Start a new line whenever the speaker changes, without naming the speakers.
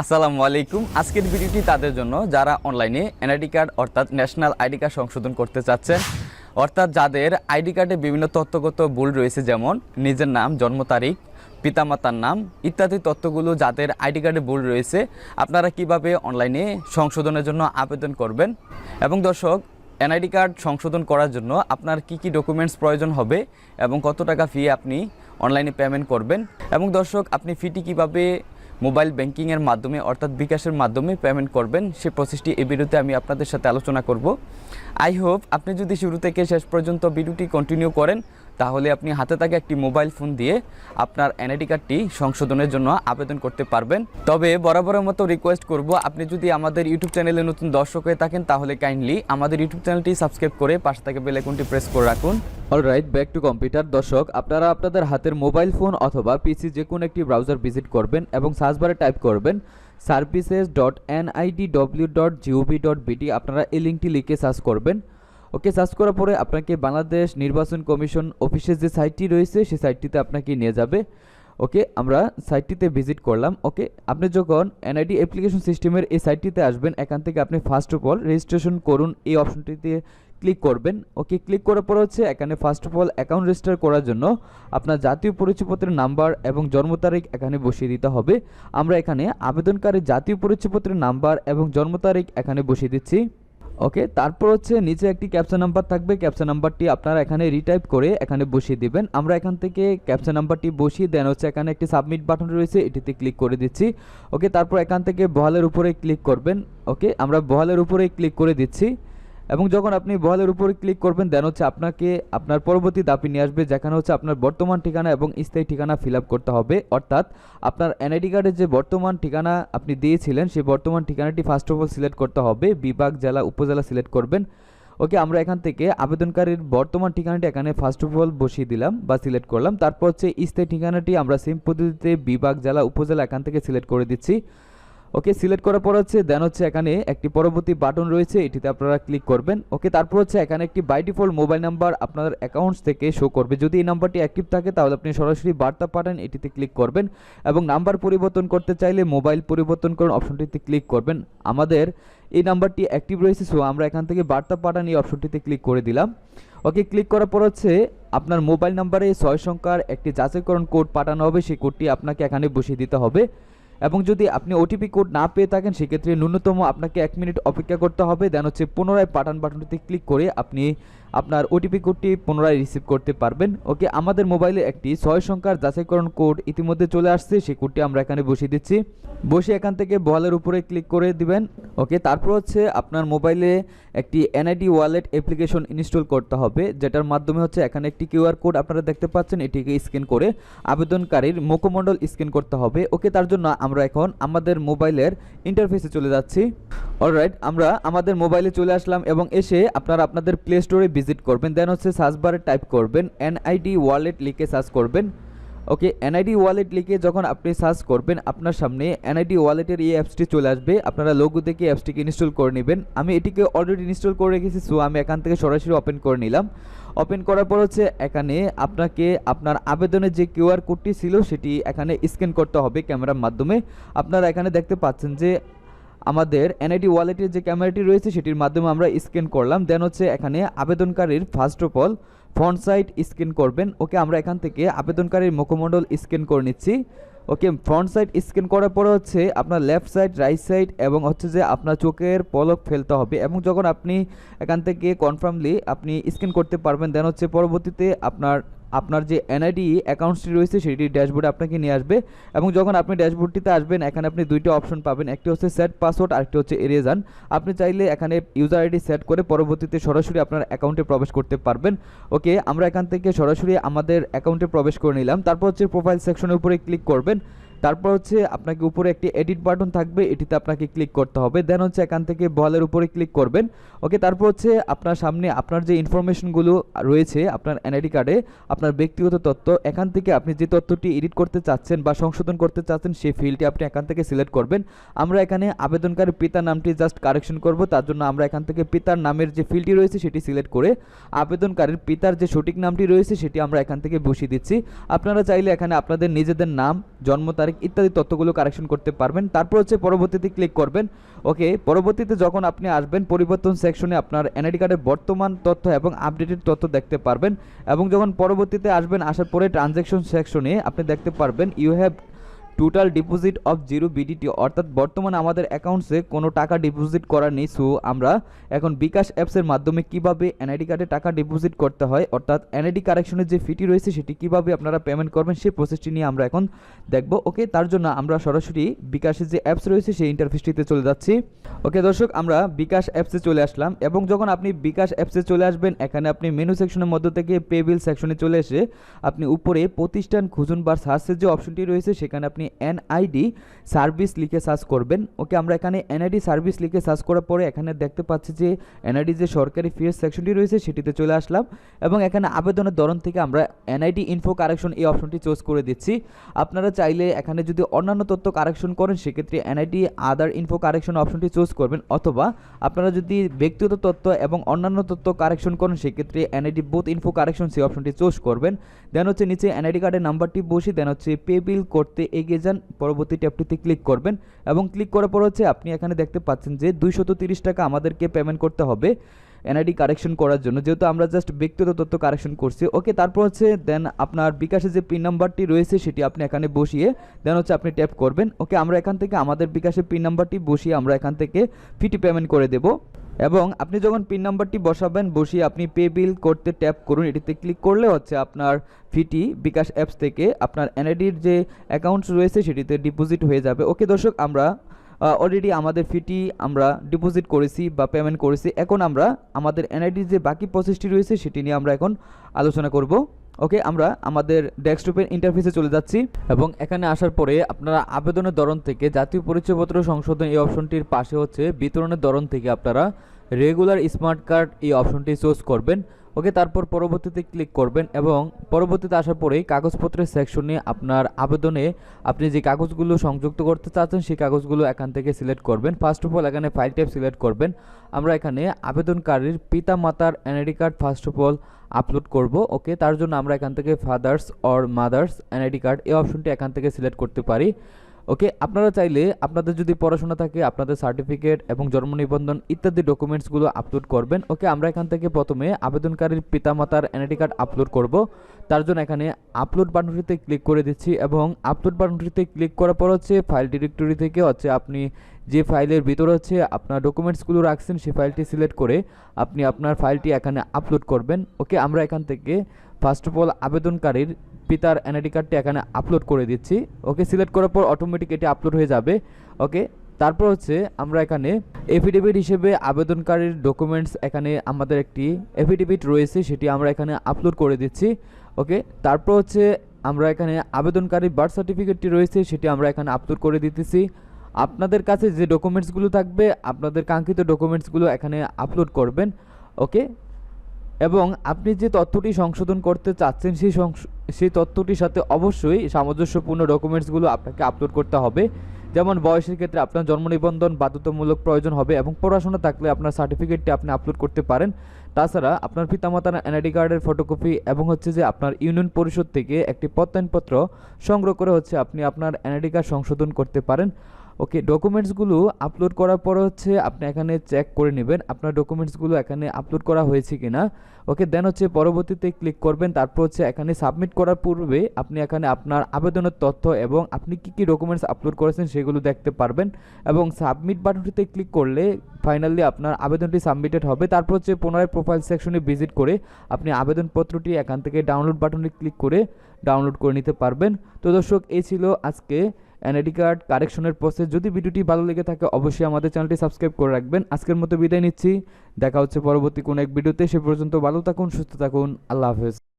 আসসালামু আলাইকুম। আজকের ভিডিওটি তাদের জন্য যারা অনলাইনে এনআইডি কার্ড অর্থাৎ ন্যাশনাল আইডি কার্ড সংশোধন করতে চাচ্ছেন, অর্থাৎ যাদের আইডি কার্ডে বিভিন্ন তথ্যগত ভুল রয়েছে, যেমন নিজের নাম, জন্ম তারিখ, পিতামাতার নাম ইত্যাদি তথ্যগুলো যাদের আইডি কার্ডে ভুল রয়েছে, আপনারা কীভাবে অনলাইনে সংশোধনের জন্য আবেদন করবেন? এবং দর্শক, এনআইডি কার্ড সংশোধন করার জন্য আপনার কি কি ডকুমেন্টস প্রয়োজন হবে এবং কত টাকা ফি আপনি অনলাইনে পেমেন্ট করবেন? এবং দর্শক, আপনি ফিটি কীভাবে মোবাইল ব্যাংকিংয়ের মাধ্যমে অর্থাৎ বিকাশের মাধ্যমে পেমেন্ট করবেন, সে প্রসেসটি এই ভিডিওতে আমি আপনাদের সাথে আলোচনা করব। আই হোপ আপনি যদি শুরু থেকে শেষ পর্যন্ত ভিডিওটি কন্টিনিউ করেন তাহলে আপনি হাতে থাকা একটি মোবাইল ফোন দিয়ে আপনার এনআইডি কার্ডটি সংশোধনের জন্য আবেদন করতে পারবেন। তবে বরাবরের মতো রিকোয়েস্ট করব, আপনি যদি আমাদের ইউটিউব চ্যানেলে নতুন দর্শক হয়ে থাকেন, তাহলে কাইন্ডলি আমাদের ইউটিউব চ্যানেলটি সাবস্ক্রাইব করে পাশে থাকা বেল আইকনটি প্রেস করে রাখুন। অলরাইট ব্যাক টু কম্পিউটার দর্শক, আপনারা আপনাদের হাতের মোবাইল ফোন অথবা পিসি যে কোনো একটি ব্রাউজার ভিজিট করবেন এবং সার্চ বারে টাইপ করবেন services dot NID W dot GOV dot BD আপনারা এই লিঙ্কটি লিখে সার্চ করবেন। ওকে সার্চ করার পরে আপনাকে বাংলাদেশ নির্বাচন কমিশন অফিসের যে সাইটটি রয়েছে, সেই সাইটটিতে আপনাকে নিয়ে যাবে। ওকে, আমরা সাইটটিতে ভিজিট করলাম। ওকে, আপনি যখন এনআইডি অ্যাপ্লিকেশন সিস্টেমের এই সাইটটিতে আসবেন, এখান থেকে আপনি ফার্স্ট অফ অল রেজিস্ট্রেশন করুন এই অপশনটিতে ক্লিক করবেন। ওকে ক্লিক করার পর হচ্ছে এখানে first of all account register করার জন্য আপনার জাতীয় পরিচয়পত্রের নাম্বার এবং জন্ম তারিখ এখানে বসিয়ে দিতে হবে। আমরা এখানে আবেদনকারী জাতীয় পরিচয়পত্রের নাম্বার এবং জন্ম তারিখ এখানে বসিয়ে দিচ্ছি। ওকে তারপর হচ্ছে নিচে একটি ক্যাপচা নাম্বার থাকবে। ক্যাপচা নাম্বারটি আপনারা এখানে রিটাইপ করে এখানে বসিয়ে দিবেন। আমরা এখান থেকে ক্যাপচা নাম্বারটি বসিয়ে দেন, হচ্ছে এখানে একটি সাবমিট বাটন রয়েছে, এটিতে ক্লিক করে দিচ্ছি। ওকে তারপর এখান থেকে বহালের উপরে ক্লিক করবেন। ওকে আমরা বহালের উপরে ক্লিক করে দিচ্ছি। এবং যখন আপনি বহালের উপরে ক্লিক করবেন দেন হচ্ছে আপনাকে আপনার পরবর্তী দাপি নিয়ে আসবে, যেখানে হচ্ছে আপনার বর্তমান ঠিকানা এবং স্থায়ী ঠিকানা ফিল করতে হবে। অর্থাৎ আপনার এনআইডি কার্ডের যে বর্তমান ঠিকানা আপনি দিয়েছিলেন, সেই বর্তমান ঠিকানাটি ফার্স্ট অফ অল সিলেক্ট করতে হবে। বিভাগ, জেলা, উপজেলা সিলেক্ট করবেন। ওকে, আমরা এখান থেকে আবেদনকারীর বর্তমান ঠিকানাটি এখানে ফার্স্ট অফ অল বসিয়ে দিলাম বা সিলেক্ট করলাম। তারপর হচ্ছে স্থায়ী ঠিকানাটি আমরা সেম পদ্ধতিতে বিভাগ, জেলা, উপজেলা এখান থেকে সিলেক্ট করে দিচ্ছি। ওকে সিলেক্ট করার পর হচ্ছে দেন হচ্ছে এখানে একটি পরবর্তী বাটন রয়েছে, এটিতে আপনারা ক্লিক করবেন। ওকে, তারপর হচ্ছে এখানে একটি বাই ডিফল্ট মোবাইল নাম্বার আপনার অ্যাকাউন্টস থেকে শো করবে। যদি এই নাম্বারটি অ্যাক্টিভ থাকে, তাহলে আপনি সরাসরি বার্তা পাঠান, এটিতে ক্লিক করবেন। এবং নাম্বার পরিবর্তন করতে চাইলে মোবাইল পরিবর্তন করুন অপশনটিতে ক্লিক করবেন। আমাদের এই নাম্বারটি অ্যাক্টিভ রয়েছে সো আমরা এখান থেকে বার্তা পাঠান, এই অপশনটিতে ক্লিক করে দিলাম। ওকে ক্লিক করার পর হচ্ছে, আপনার মোবাইল নাম্বারে ছয় সংখ্যার একটি যাচাইকরণ কোড পাঠানো হবে, সেই কোডটি আপনাকে এখানে বসিয়ে দিতে হবে। এবং যদি আপনি ওটিপি কোড না পেয়ে থাকেন, সেক্ষেত্রে ন্যূনতম আপনাকে এক মিনিট অপেক্ষা করতে হবে। দেন হচ্ছে পুনরায় পাঠান বাটনটিতে ক্লিক করে আপনি আপনার ওটিপি কোডটি পুনরায় রিসিভ করতে পারবেন। ওকে, আমাদের মোবাইলে একটি ছয় সংখ্যার যাচাইকরণ কোড ইতিমধ্যে চলে আসছে। সেই কোডটি আমরা এখানে বসিয়ে দিচ্ছি। বসে এখান থেকে বলের উপরে ক্লিক করে দিবেন। ওকে, তারপর হচ্ছে আপনার মোবাইলে একটি এনআইডি ওয়ালেট অ্যাপ্লিকেশন ইনস্টল করতে হবে, যেটার মাধ্যমে হচ্ছে এখানে একটি কিউআর কোড আপনারা দেখতে পাচ্ছেন। এটিকে স্ক্যান করে আবেদনকারীর মুখমণ্ডল স্ক্যান করতে হবে। ওকে, তার জন্য আমরা এখন আমাদের মোবাইলের ইন্টারফেসে চলে যাচ্ছি। অলরাইট আমরা আমাদের মোবাইলে চলে আসলাম এবং এসে আপনারা আপনাদের প্লে স্টোরে ভিজিট করবেন। দেন হচ্ছে সার্চ বারে টাইপ করবেন এনআইডি ওয়ালেট লিখে সার্চ করবেন। ওকে এনআইডি ওয়ালেট লিখে যখন আপনি সার্চ করবেন, আপনার সামনে এনআইডি ওয়ালেটের এই অ্যাপসটি চলে আসবে। আপনারা লোগো দেখে অ্যাপসটিকে ইনস্টল করে নেবেন। আমি এটিকে অলরেডি ইনস্টল করে রেখেছি সো আমি এখান থেকে সরাসরি ওপেন করে নিলাম। ওপেন করার পর হচ্ছে এখানে আপনাকে আপনার আবেদনের যে কিউআর কোডটি ছিল, সেটি এখানে স্ক্যান করতে হবে ক্যামেরার মাধ্যমে। আপনারা এখানে দেখতে পাচ্ছেন যে আমাদের এনআইডি ওয়ালেটের যে ক্যামেরাটি রয়েছে, সেটির মাধ্যমে আমরা স্ক্যান করলাম। দেন হচ্ছে এখানে আবেদনকারীর first of all front side scan করবেন। ওকে আমরা এখান থেকে আবেদনকারীর মুখমণ্ডল স্ক্যান করে নিচ্ছি। ওকে ফ্রন্ট সাইড স্ক্যান করার পরে হচ্ছে আপনার লেফট সাইড রাইট সাইড এবং হচ্ছে যে আপনার চোখের পলক ফেলতে হবে এবং যখন আপনি এখান থেকে কনফার্মলি আপনি স্ক্যান করতে পারবেন দেন হচ্ছে পরবর্তীতে আপনার আপনার যে এনআইডি অ্যাকাউন্টসটি রয়েছে সেটি ড্যাশবোর্ডে আপনাকে নিয়ে আসবে এবং যখন আপনি ড্যাশবোর্ডটিতে আসবেন, এখানে আপনি দুইটা অপশন পাবেন। একটি হচ্ছে সেট পাসওয়ার্ড আরেকটি হচ্ছে এরিয়ে যান আপনি চাইলে এখানে ইউজার আইডি সেট করে পরবর্তীতে সরাসরি আপনার অ্যাকাউন্টে প্রবেশ করতে পারবেন। ওকে আমরা এখান থেকে সরাসরি আমাদের অ্যাকাউন্টে প্রবেশ করে নিলাম। তারপর হচ্ছে প্রোফাইল সেকশনের উপরে ক্লিক করবেন। তারপর হচ্ছে আপনাকে উপরে একটি এডিট বাটন থাকবে, এটিতে আপনাকে ক্লিক করতে হবে। দেন হচ্ছে এখান থেকে বলের উপরে ক্লিক করবেন। ওকে তারপর হচ্ছে আপনার সামনে আপনার যে ইনফরমেশনগুলো রয়েছে, আপনার এনআইডি কার্ডে আপনার ব্যক্তিগত তথ্য, এখান থেকে আপনি যে তথ্যটি এডিট করতে চাচ্ছেন বা সংশোধন করতে চাচ্ছেন, সেই ফিল্ডটি আপনি এখান থেকে সিলেক্ট করবেন। আমরা এখানে আবেদনকারী পিতার নামটি জাস্ট কারেকশন করব, তার জন্য আমরা এখান থেকে পিতার নামের যে ফিল্ডটি রয়েছে, সেটি সিলেক্ট করে আবেদনকারীর পিতার যে সঠিক নামটি রয়েছে, সেটি আমরা এখান থেকে বসিয়ে দিচ্ছি। আপনারা চাইলে এখানে আপনাদের নিজেদের নাম, জন্ম তারিখ
তারিখ ইত্যাদি তথ্যগুলো কারেকশন করতে পারবেন। তারপর হচ্ছে পরবর্তীতে ক্লিক করবেন। ওকে পরবর্তীতে যখন আপনি আসবেন, পরিবর্তন সেকশনে আপনার এনআইডি কার্ডের বর্তমান তথ্য এবং আপডেটেড তথ্য দেখতে পারবেন। এবং যখন পরবর্তীতে আসবেন, আসার পরে ট্রানজ্যাকশন সেকশনে আপনি দেখতে পারবেন you have total deposit of zero BDT অর্থাৎ বর্তমানে আমাদের অ্যাকাউন্টসে কোনো টাকা ডিপোজিট করা নেই সো আমরা এখন বিকাশ অ্যাপসের মাধ্যমে কীভাবে এনআইডি কার্ডে টাকা ডিপোজিট করতে হয়, অর্থাৎ এনআইডি কারেকশনের যে ফিটি রয়েছে, সেটি কীভাবে আপনারা পেমেন্ট করবেন, সেই প্রসেসটি নিয়ে আমরা এখন দেখব ওকে তার জন্য আমরা সরাসরি বিকাশের যে অ্যাপস রয়েছে, সেই ইন্টারফেসটিতে চলে যাচ্ছি। ওকে দর্শক, আমরা বিকাশ অ্যাপসে চলে আসলাম, এবং যখন আপনি বিকাশ অ্যাপসে চলে আসবেন, এখানে আপনি মেনু সেকশনের মধ্য থেকে পে বিল সেকশনে চলে এসে, আপনি উপরে প্রতিষ্ঠান খুঁজুন বা সার্চের যে অপশনটি রয়েছে, সেখানে আপনি এনআইডি সার্ভিস লিখে সার্চ করবেন। ওকে আমরা এখানে এনআইডি সার্ভিস লিখে সার্চ করার পরে এখানে দেখতে পাচ্ছি যে এনআইডি যে সরকারি ফিস সেকশনটি রয়েছে, সেটিতে চলে আসলাম। এবং এখানে আবেদনের ধরন থেকে আমরা এনআইডি ইনফো কারেকশন এই অপশনটি চুজ করে দিচ্ছি। আপনারা চাইলে এখানে যদি অন্যান্য তথ্য কারেকশন করেন, সেক্ষেত্রে এনআইডি আদার ইনফো কারেকশন অপশনটি চুজ করবেন। অথবা আপনারা যদি ব্যক্তিগত তথ্য এবং অন্যান্য তথ্য কারেকশন করেন, সেক্ষেত্রে এনআইডি বোথ ইনফো কারেকশন সেই অপশনটি চুজ করবেন। দেন হচ্ছে নিচে এনআইডি কার্ডের নাম্বারটি বসিয়ে দেন হচ্ছে পে বিল করতে এগিয়ে যান পরবর্তী ট্যাবটিতে ক্লিক করবেন এবং ক্লিক করার পর হচ্ছে আপনি এখানে দেখতে পাচ্ছেন যে দুইশত টাকা আমাদেরকে পেমেন্ট করতে হবে। এনআইডি কারেকশন করার জন্য। যেহেতু আমরা জাস্ট ব্যক্তিগত তথ্য কারেকশন করছি ওকে তারপর হচ্ছে দেন আপনার বিকাশে যে পিন নাম্বারটি রয়েছে, সেটি আপনি এখানে বসিয়ে দেন হচ্ছে আপনি ট্যাপ করবেন। ওকে আমরা এখান থেকে আমাদের বিকাশের পিন নাম্বারটি বসিয়ে আমরা এখান থেকে ফিটি পেমেন্ট করে দেব। এবং আপনি যখন পিন নাম্বারটি বসাবেন, বসিয়ে আপনি পে বিল করতে ট্যাপ করুন। এটিতে ক্লিক করলে হচ্ছে আপনার ফিটি বিকাশ অ্যাপস থেকে আপনার এনআইডির যে অ্যাকাউন্টস রয়েছে, সেটিতে ডিপোজিট হয়ে যাবে। ওকে দর্শক, আমরা অলরেডি আমাদের ফিটি আমরা ডিপোজিট করেছি বা পেমেন্ট করেছি। এখন আমরা আমাদের এনআইডির যে বাকি প্রসেসটি রয়েছে সেটি নিয়ে আমরা এখন আলোচনা করব। ওকে আমরা আমাদের ডেস্কটপের ইন্টারফেসে চলে যাচ্ছি এবং এখানে আসার পরে আপনারা আবেদনের ধরন থেকে জাতীয় পরিচয়পত্র সংশোধন এই অপশনটির পাশে হচ্ছে বিতরণের ধরন থেকে আপনারা রেগুলার স্মার্ট কার্ড এই অপশনটি চুজ করবেন। ওকে তারপর পরবর্তীতে ক্লিক করবেন এবং পরবর্তীতে আসার পরেই কাগজপত্রের সেকশনে আপনার আবেদনে আপনি যে কাগজগুলো সংযুক্ত করতে চাচ্ছেন, সেই কাগজগুলো এখান থেকে সিলেক্ট করবেন। ফার্স্ট অফ অল এখানে ফাইল টাইপ সিলেক্ট করবেন। আমরা এখানে আবেদনকারীর পিতা, মাতার NID card first of all upload করব। ওকে, তার জন্য আমরা এখান থেকে father's or mother's NID card এই অপশনটি এখান থেকে সিলেক্ট করতে পারি। ওকে আপনারা চাইলে আপনাদের যদি পড়াশোনা থাকে, আপনাদের সার্টিফিকেট এবং জন্ম নিবন্ধন ইত্যাদি ডকুমেন্টসগুলো আপলোড করবেন। ওকে আমরা এখান থেকে প্রথমে আবেদনকারীর পিতামাতার এনআইডি কার্ড আপলোড করব। তার জন্য এখানে আপলোড বাটনটিতে ক্লিক করে দিচ্ছি এবং আপলোড বাটনটিতে ক্লিক করার পর হচ্ছে ফাইল ডিরেক্টরি থেকে হচ্ছে আপনি যে ফাইলের ভিতরে হচ্ছে আপনার ডকুমেন্টসগুলো রাখছেন সেই ফাইলটি সিলেক্ট করে আপনি আপনার ফাইলটি এখানে আপলোড করবেন। ওকে আমরা এখান থেকে ফার্স্ট অফ অল আবেদনকারীর পিতার এনআইডি কার্ডটি এখানে আপলোড করে দিচ্ছি। ওকে সিলেক্ট করার পর অটোমেটিক এটি আপলোড হয়ে যাবে। ওকে তারপর হচ্ছে আমরা এখানে এফিডেভিট হিসেবে আবেদনকারীর ডকুমেন্টস এখানে আমাদের একটি এফিডেভিট রয়েছে, সেটি আমরা এখানে আপলোড করে দিচ্ছি। ওকে তারপর হচ্ছে আমরা এখানে আবেদনকারীর বার্থ সার্টিফিকেটটি রয়েছে, সেটি আমরা এখানে আপলোড করে দিতেছি। আপনাদের কাছে যে ডকুমেন্টসগুলো থাকবে, আপনাদের কাঙ্ক্ষিত ডকুমেন্টসগুলো এখানে আপলোড করবেন। ওকে এবং আপনি যে তথ্যটি সংশোধন করতে চাচ্ছেন, সেই সেই তথ্যটির সাথে অবশ্যই সামঞ্জস্যপূর্ণ ডকুমেন্টসগুলো আপনাকে আপলোড করতে হবে। যেমন বয়সের ক্ষেত্রে আপনার জন্ম নিবন্ধন, বাধ্যতামূলক প্রয়োজন হবে এবং পড়াশোনা থাকলে আপনার সার্টিফিকেটটি আপনি আপলোড করতে পারেন। তাছাড়া আপনার পিতামাতার এনআইডি কার্ডের ফটোকপি এবং হচ্ছে যে আপনার ইউনিয়ন পরিষদ থেকে একটি প্রত্যয়নপত্র সংগ্রহ করে হচ্ছে আপনি আপনার এনআইডি কার্ড সংশোধন করতে পারেন। ওকে ডকুমেন্টসগুলো আপলোড করার পরে হচ্ছে আপনি এখানে চেক করে নেবেন আপনার ডকুমেন্টসগুলো এখানে আপলোড করা হয়েছে কিনা। ওকে দেন হচ্ছে পরবর্তীতে ক্লিক করবেন, তারপর হচ্ছে এখানে সাবমিট করার পূর্বে আপনি এখানে আপনার আবেদনের তথ্য এবং আপনি কি কি ডকুমেন্টস আপলোড করেছেন সেগুলো দেখতে পারবেন এবং সাবমিট বাটনটিতে ক্লিক করলে ফাইনালি আপনার আবেদনটি সাবমিটেড হবে। তারপর হচ্ছে পুনরায় প্রোফাইল সেকশনে ভিজিট করে আপনি আবেদনপত্রটি এখান থেকে ডাউনলোড বাটনে ক্লিক করে ডাউনলোড করে নিতে পারবেন। তো দর্শক, এই ছিল আজকে এনআইডি কার্ড কারেকশনের প্রসেস যদি ভিডিওটি ভালো লেগে থাকে, অবশ্যই আমাদের চ্যানেলটি সাবস্ক্রাইব করে রাখবেন। আজকের মতো বিদায় নিচ্ছি। দেখা হচ্ছে পরবর্তী কোনো এক ভিডিওতে। সে পর্যন্ত ভালো থাকুন, সুস্থ থাকুন। আল্লাহ হাফেজ।